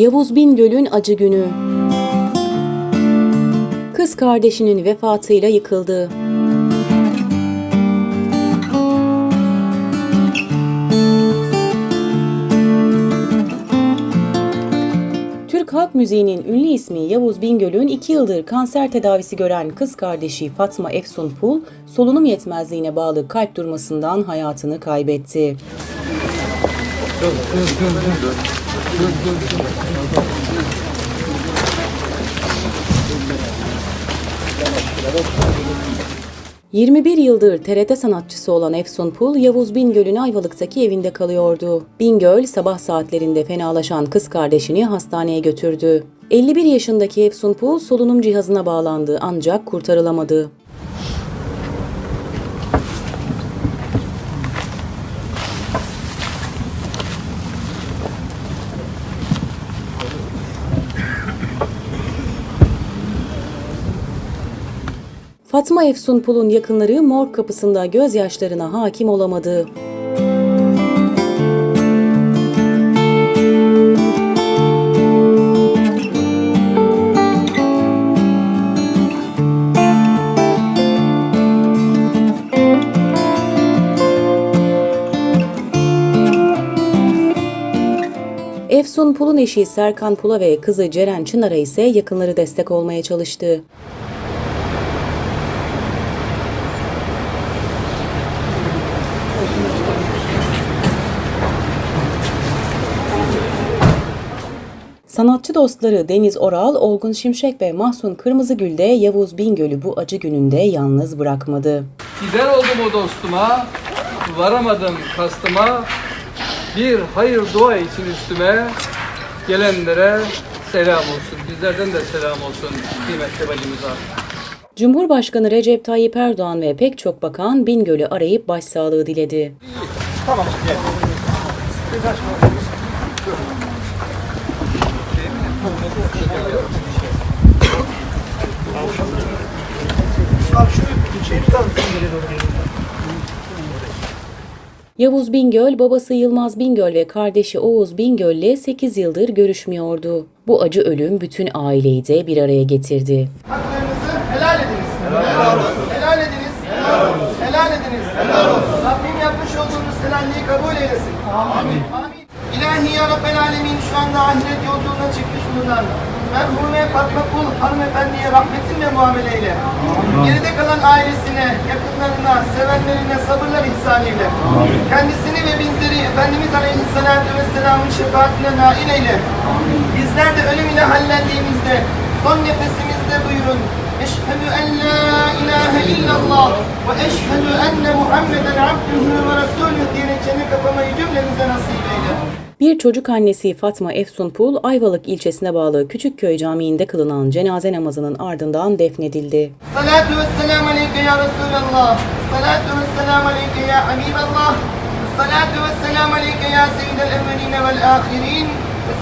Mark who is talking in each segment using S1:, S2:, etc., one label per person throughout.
S1: Yavuz Bingöl'ün acı günü. Kız kardeşinin vefatıyla yıkıldı. Türk halk müziğinin ünlü ismi Yavuz Bingöl'ün iki yıldır kanser tedavisi gören kız kardeşi Fatma Efsun Pul, solunum yetmezliğine bağlı kalp durmasından hayatını kaybetti. ...21 yıldır TRT sanatçısı olan Efsun Pul, Yavuz Bingöl'ün Ayvalık'taki evinde kalıyordu. Bingöl, sabah saatlerinde fenalaşan kız kardeşini hastaneye götürdü. 51 yaşındaki Efsun Pul solunum cihazına bağlandı ancak kurtarılamadı. Fatma Efsun Pul'un yakınları morg kapısında gözyaşlarına hakim olamadı. Efsun Pul'un eşi Serkan Pul'a ve kızı Ceren Çınar'a ise yakınları destek olmaya çalıştı. Sanatçı dostları Deniz Oral, Olgun Şimşek ve Mahsun Kırmızıgül de Yavuz Bingöl'ü bu acı gününde yalnız bırakmadı.
S2: Gider oldum o dostuma, varamadım kastıma. Bir hayır dua için üstüme, gelenlere selam olsun. Bizlerden de selam olsun kıymetli bacımıza.
S1: Cumhurbaşkanı Recep Tayyip Erdoğan ve pek çok bakan Bingöl'ü arayıp başsağlığı diledi. Yavuz Bingöl, babası Yılmaz Bingöl ve kardeşi Oğuz Bingöl'le 8 yıldır görüşmüyordu. Bu acı ölüm bütün aileyi de bir araya getirdi.
S3: Haklarınızı helal ediniz. Helal olsun. Helal ediniz. Helal olsun. Helal ediniz. Helal olsun. Rabbim yapmış olduğunuz helalliği kabul eylesin. Amin. Amin. İlahi ya Alemin şu anda ahiret yolculuğuna çıkmış bulunan merhume Fatma Kul hanımefendiye rahmetin ve muameleyle geride kalan ailesine, yakınlarına, sevenlerine sabırlar ihsan eyle. Kendisini ve bizleri Efendimiz Aleyhisselatü Vesselam'ın şefaatine nail eyle. Bizler de ölüm ile hallendiğimizde son nefesimizde buyurun. Eşhedü en la ilahe illallah ve eşhedü enne Muhammeden abdühü ve resulüh diyerek çene kapamayı cümlemize nasip eyle.
S1: Bir çocuk annesi Fatma Efsun Pul, Ayvalık ilçesine bağlı Küçükköy Camii'nde kılınan cenaze namazının ardından defnedildi.
S3: Salatu ve selamu aleyke ya Resulallah. Salatu ve selamu aleyke ya Habiballah. Salatu ve selamu aleyke ya seyyidel evveline vel ahirin.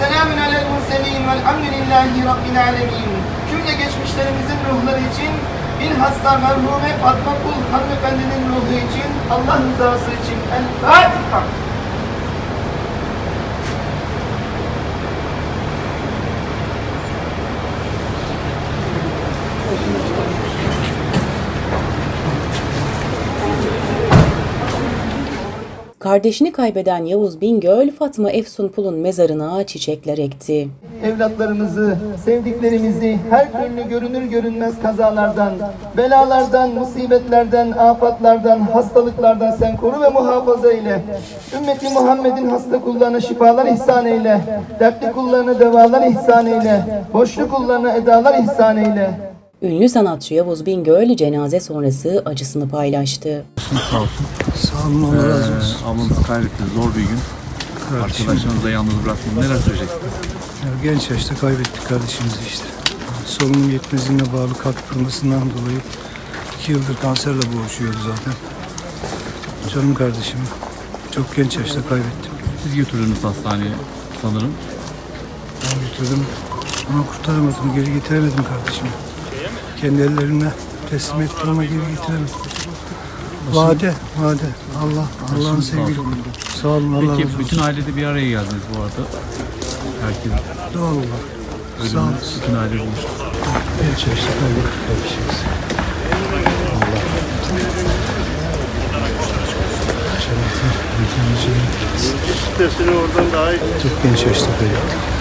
S3: Selamun alel murselin velhamdülillahi rabbil alemin. Cümle geçmişlerimizin ruhları için bilhassa merhume Fatma Kul hanımefendinin ruhu için Allah rızası için El Fatiha.
S1: Kardeşini kaybeden Yavuz Bingöl, Fatma Efsun Pul'un mezarına çiçekler ekti.
S3: evlatlarımızı, sevdiklerimizi her türlü görünür görünmez kazalardan, belalardan, musibetlerden, afatlardan, hastalıklardan sen koru ve muhafaza eyle. Ümmeti Muhammed'in hasta kullarına şifalar ihsan eyle. Dertli kullarına devalar ihsan eyle. Boşlu kullarına edalar ihsan eyle.
S1: Ünlü sanatçı Yavuz Bingöl cenaze sonrası acısını paylaştı.
S4: Sağ olun Allah razı olsun.
S5: Ee, ablamızı kaybettik. Zor bir gün. Arkadaşlarınızı da yalnız bıraktım. Neler söyleyeceksiniz?
S4: Ya genç yaşta kaybettik kardeşimizi işte. Solunum yetmezliğine bağlı kalp kırmasından dolayı iki yıldır kanserle boğuşuyordu zaten. Canım kardeşim çok genç yaşta kaybettim.
S5: Siz götürdünüz hastaneye sanırım.
S4: Ben götürdüm ama kurtaramadım, geri getiremedim kardeşimi. Kendi ellerimle teslim ettim ama geri getiremedim. Vade, vade. Allah, Allah'ın sevgili. Sağ olun Allah razı
S5: Peki
S4: olsun.
S5: bütün ailede bir araya geldiniz bu arada. Herkes
S4: Doğal olarak. Sağ olasın.
S5: bütün aile bulmuş.
S4: Genç yaşta kaybettik kardeşimizi. Allah. Cennete, mekanı cennet etsin.
S6: Sitesini oradan daha iyi
S4: Çok genç yaşta kaybettik.